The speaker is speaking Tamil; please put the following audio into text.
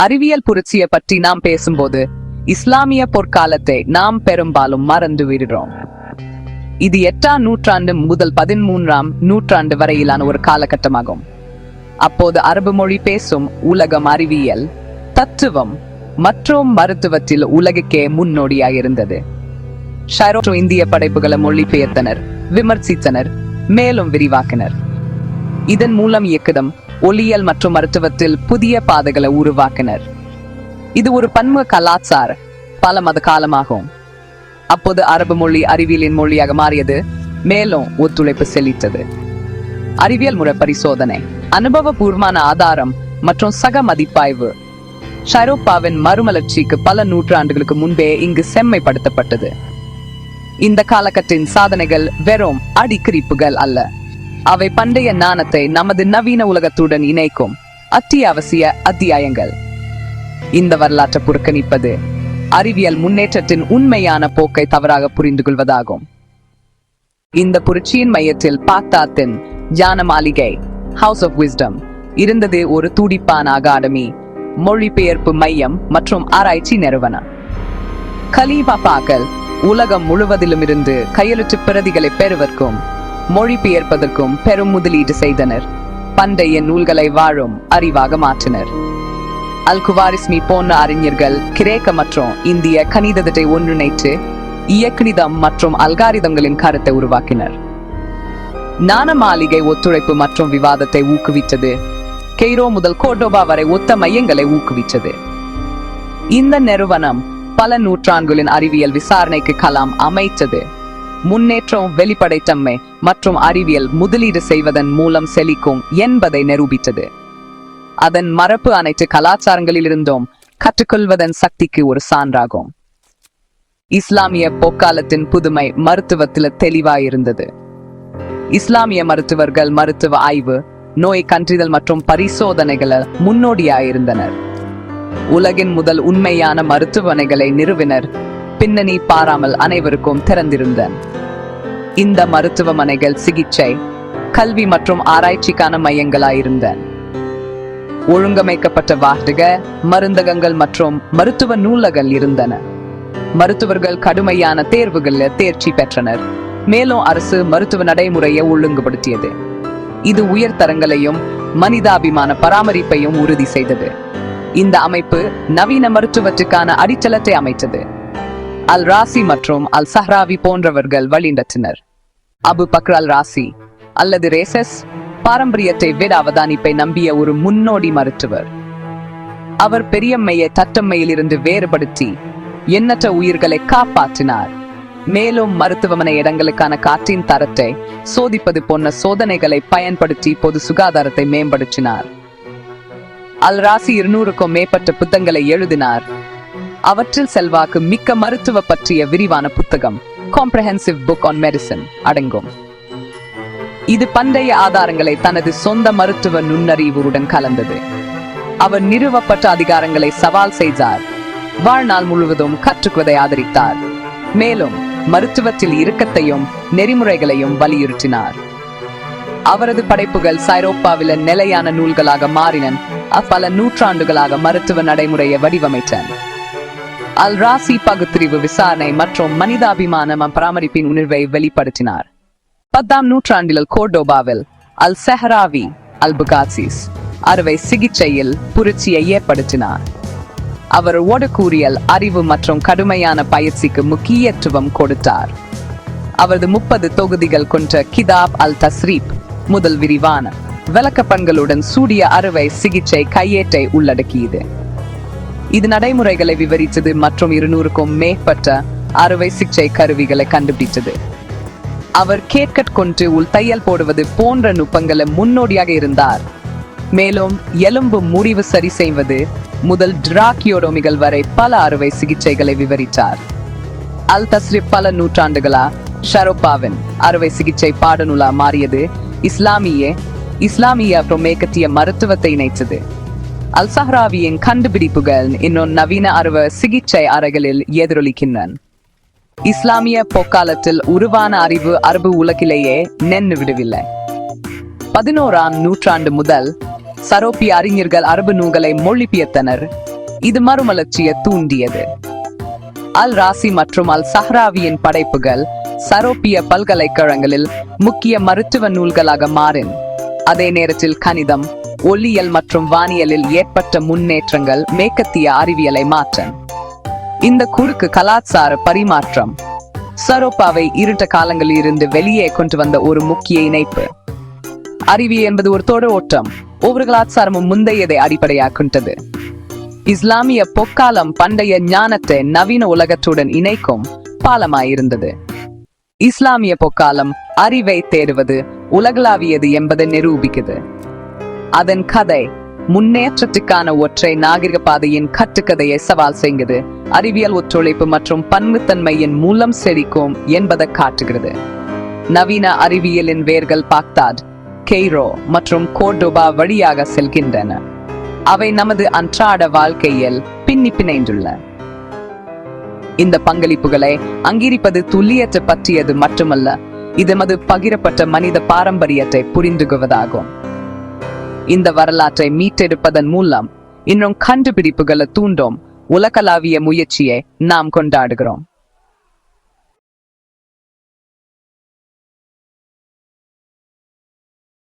அறிவியல் புரட்சியை பற்றி நாம் பேசும்போது இஸ்லாமிய பொற்காலத்தை நாம் பெரும்பாலும் மறந்து விடுகிறோம் இது எட்டாம் நூற்றாண்டு முதல் பதிமூன்றாம் நூற்றாண்டு வரையிலான ஒரு காலகட்டமாகும். அப்போது அரபு மொழி பேசும் உலகம் அறிவியல் தத்துவம் மற்றும் மருத்துவத்தில் உலகுக்கே முன்னோடியாக இருந்தது. ஷைரோ இந்திய படைப்புகளை மொழிபெயர்த்தனர் விமர்சித்தனர் மேலும் விரிவாக்கினர். இதன் மூலம் இயக்குதம் ஒளியியல் மற்றும் மருத்துவத்தில் புதிய பாதைகளை உருவாக்கினர். இது ஒரு பன்முக கலாச்சார பல மத காலமாகும். அப்போது அரபு மொழி அறிவியலின் மொழியாக மாறியது மேலும் ஒத்துழைப்பு செலுத்தது அறிவியல் முறை பரிசோதனை அனுபவபூர்வமான ஆதாரம் மற்றும் சக மதிப்பாய்வு. ஷைரோப்பாவின் மறுமலர்ச்சிக்கு பல நூற்றாண்டுகளுக்கு முன்பே இங்கு செம்மைப்படுத்தப்பட்டது. இந்த காலகட்டின் சாதனைகள் வெறும் அடிக்குறிப்புகள் அல்ல. அவை பண்டைய ஞானத்தை நமது நவீன உலகத்துடன் இணைக்கும் அத்தியாவசிய அத்தியாயங்கள். இந்த வரலாற்றை புறக்கணிப்பது அறிவியல் முன்னேற்றத்தின் உண்மையான போக்கை தவறாக புரிந்து கொள்வதாகும். இந்த புரட்சியின் மையத்தில் பாக்தாத்தின் ஞான மாளிகை ஹவுஸ் ஆஃப் விஸ்டம் இருந்தது ஒரு துடிப்பான அகாடமி மொழிபெயர்ப்பு மையம் மற்றும் ஆராய்ச்சி நிறுவனம். பாக்கல் உலகம் முழுவதிலும் இருந்து கையெழுத்து பிரதிகளை பெறுவதற்கும் மொழிபெயர்ப்பதற்கும் பெரும் முதலீடு செய்தனர். பண்டைய நூல்களை வாழும் அறிவாக மாற்றினர். அல் குவாரிஸ்மி போன்ற அறிஞர்கள் கிரேக்க மற்றும் இந்திய கணிதத்தை ஒன்றிணைத்து இயக்கணிதம் மற்றும் அல்காரிதங்களின் கருத்தை உருவாக்கினர். ஞான மாளிகை ஒத்துழைப்பு மற்றும் விவாதத்தை ஊக்குவித்தது. கெய்ரோ முதல் கோர்டோபா வரை ஒத்த மையங்களை ஊக்குவித்தது. இந்த நிறுவனம் பல நூற்றாண்டுகளின் அறிவியல் விசாரணைக்கு கலாம் அமைத்தது. முன்னேற்றம் வெளிப்படைத்தன்மை மற்றும் அறிவியல் முதலீடு செய்வதன் மூலம் செழிக்கும் என்பதை நிரூபித்தது. அதன் மரபு அனைத்து கலாச்சாரங்களிலிருந்தும் கற்றுக்கொள்வதன் சக்திக்கு ஒரு சான்றாகும். இஸ்லாமிய போக்காலத்தின் புதுமை மருத்துவத்தில் தெளிவாயிருந்தது. இஸ்லாமிய மருத்துவர்கள் மருத்துவ ஆய்வு நோய் கன்றிதல் மற்றும் பரிசோதனைகளை முன்னோடியாயிருந்தனர். உலகின் முதல் உண்மையான மருத்துவமனைகளை நிறுவினர் பின்னணி பாராமல் அனைவருக்கும் திறந்திருந்த இந்த மருத்துவமனைகள் சிகிச்சை கல்வி மற்றும் ஆராய்ச்சிக்கான மையங்களாயிருந்த ஒழுங்கமைக்கப்பட்ட வார்டுக மருந்தகங்கள் மற்றும் மருத்துவ நூலகங்கள் இருந்தன. மருத்துவர்கள் கடுமையான தேர்வுகளில் தேர்ச்சி பெற்றனர். மேலும் அரசு மருத்துவ நடைமுறையை ஒழுங்குபடுத்தியது. இது உயர்தரங்களையும் மனிதாபிமான பராமரிப்பையும் உறுதி செய்தது. இந்த அமைப்பு நவீன மருத்துவத்துக்கான அடித்தளத்தை அமைத்தது. அல் ராசி மற்றும் அல் சஹ்ராவி போன்றவர்கள் வழிநடத்தினர். அபு பக்ர் அல் ராசி அல்லது ரேசஸ் பாரம்பரியத்தை விட அவதானிப்பை நம்பிய ஒரு முன்னோடி மருத்துவர். அவர் பெரியம்மையை தட்டம்மையில் இருந்து வேறுபடுத்தி எண்ணற்ற உயிர்களை காப்பாற்றினார். மேலும் மருத்துவமனை இடங்களுக்கான காற்றின் தரத்தை சோதிப்பது போன்ற சோதனைகளை பயன்படுத்தி பொது சுகாதாரத்தை மேம்படுத்தினார். அல் ராசி இருநூறுக்கும் மேற்பட்ட புத்தகங்களை எழுதினார். அவற்றில் செல்வாக்கு மிக்க மருத்துவ பற்றிய விரிவான புத்தகம் காம்ப்ரஹென்சிவ் புக் ஆன் மெடிசன் அடங்கும். இது பண்டைய ஆதாரங்களை தனது சொந்த மருத்துவ நுண்ணறிவுடன் கலந்தது. அவர் நிறுவப்பட்ட அதிகாரங்களை சவால் செய்தார். வாழ்நாள் முழுவதும் கற்றுக்குவதை ஆதரித்தார். மேலும் மருத்துவத்தில் இறுக்கத்தையும் நெறிமுறைகளையும் வலியுறுத்தினார். அவரது படைப்புகள் சைரோப்பாவில நிலையான நூல்களாக மாறின பல நூற்றாண்டுகளாக மருத்துவ நடைமுறையை வடிவமைத்தன. அல் ராசி பகுத்தறிவு விசாரணை மற்றும் மனிதாபிமான பராமரிப்பின் உணர்வை வெளிப்படுத்தினார். பத்தாம் நூற்றாண்டில் கோர்டோபாவில் அல் செஹராவி அல் புகாசிஸ் அறுவை சிகிச்சையில் புரட்சியை ஏற்படுத்தினார். அவர் ஓடக்கூறியல் அறிவு மற்றும் கடுமையான பயிற்சிக்கு முக்கியத்துவம் கொடுத்தார். அவரது முப்பது தொகுதிகள் கொண்ட கிதாப் அல் தஸ்ரீப் முதல் விரிவான விளக்கப்பண்களுடன் சூடிய அறுவை சிகிச்சை கையேட்டை உள்ளடக்கியது. இது நடைமுறைகளை விவரித்தது மற்றும் இருநூறுக்கும் மேற்பட்ட அறுவை சிகிச்சை கருவிகளை கண்டுபிடித்தது. அவர் கேட்கட் கொண்டு உள் தையல் போடுவது போன்ற நுட்பங்களை முன்னோடியாக இருந்தார். மேலும் எலும்பு முடிவு சரி செய்வது முதல் டிராக்கியோடோமிகள் வரை பல அறுவை சிகிச்சைகளை விவரித்தார். அல் தஸ்ரி பல நூற்றாண்டுகளா ஷரோப்பாவின் அறுவை சிகிச்சை பாடநூலா மாறியது இஸ்லாமிய இஸ்லாமிய அப்புறம் மேற்கத்திய மருத்துவத்தை இணைத்தது. அல் சஹ்ராவியின் கண்டுபிடிப்புகள் இன்னும் நவீன அருவ சிகிச்சை அறைகளில் எதிரொலிக்கின்றன. இஸ்லாமிய பொக்காலத்தில் உருவான அறிவு அரபு உலகிலேயே நின்று விடவில்லை. பதினோராம் நூற்றாண்டு முதல் சரோப்பிய அறிஞர்கள் அரபு நூல்களை மொழிபெயர்த்தனர். இது மறுமலர்ச்சியை தூண்டியது. அல் ராசி மற்றும் அல் சஹ்ராவியின் படைப்புகள் சரோப்பிய பல்கலைக்கழகங்களில் முக்கிய மருத்துவ நூல்களாக மாறின். அதே நேரத்தில் கணிதம் ஒல்லியல் மற்றும் வானியலில் ஏற்பட்ட முன்னேற்றங்கள் மேற்கத்திய அறிவியலை மாற்றம் இந்த குறுக்கு கலாச்சார பரிமாற்றம் சரோப்பாவை இருட்ட காலங்களில் இருந்து வெளியே கொண்டு வந்த ஒரு முக்கிய இணைப்பு. அறிவி என்பது ஒரு தொட ஓட்டம் ஒவ்வொரு கலாச்சாரமும் முந்தையதை அடிப்படையாக கொண்டது. இஸ்லாமிய பொக்காலம் பண்டைய ஞானத்தை நவீன உலகத்துடன் இணைக்கும் பாலமாயிருந்தது. இஸ்லாமிய பொக்காலம் அறிவை தேடுவது உலகளாவியது என்பதை நிரூபிக்குது. அதன் கதை முன்னேற்றத்துக்கான ஒற்றை நாகரிக பாதையின் கட்டுக்கதையை சவால் செய்கிறது. அறிவியல் ஒத்துழைப்பு மற்றும் பன்முத்தன்மையின் மூலம் செழிக்கும் என்பதை காட்டுகிறது. நவீன அறிவியலின் வேர்கள் பாக்தாட் கெய்ரோ மற்றும் கோர்டோபா வழியாக செல்கின்றன. அவை நமது அன்றாட வாழ்க்கையில் பின்னி பிணைந்துள்ள. இந்த பங்களிப்புகளை அங்கீகரிப்பது துல்லியத்தை பற்றியது மட்டுமல்ல இது மது பகிரப்பட்ட மனித பாரம்பரியத்தை புரிந்துகுவதாகும் இந்த வரலாற்றை மீட்டெடுப்பதன் மூலம் இன்னும் கண்டுபிடிப்புகளை தூண்டும் உலகளாவிய முயற்சியை நாம் கொண்டாடுகிறோம்.